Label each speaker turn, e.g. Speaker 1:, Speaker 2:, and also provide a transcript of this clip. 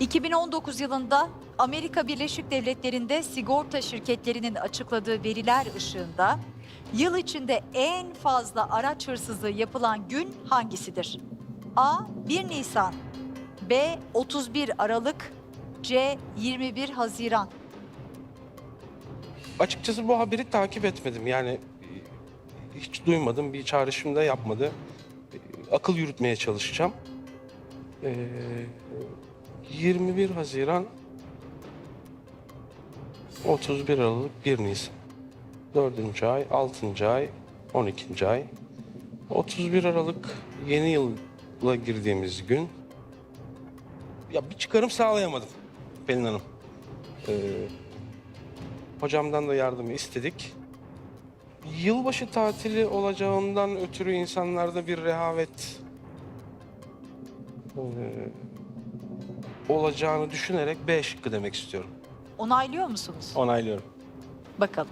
Speaker 1: 2019 yılında Amerika Birleşik Devletleri'nde sigorta şirketlerinin açıkladığı veriler ışığında yıl içinde en fazla araç hırsızlığı yapılan gün hangisidir? A. 1 Nisan B. 31 Aralık C. 21 Haziran
Speaker 2: Açıkçası bu haberi takip etmedim. Yani e, hiç duymadım, bir çağrışım da yapmadı. E, Akıl yürütmeye çalışacağım. Ee, 21 Haziran 31 Aralık 1 Nisan 4. ay, 6. ay, 12. ay 31 Aralık yeni yıla girdiğimiz gün ya bir çıkarım sağlayamadım Pelin Hanım. Ee, Hocamdan da yardımı istedik. Yılbaşı tatili olacağından ötürü insanlarda bir rehavet eee, olacağını düşünerek B şıkkı demek istiyorum.
Speaker 1: Onaylıyor musunuz?
Speaker 2: Onaylıyorum.
Speaker 1: Bakalım.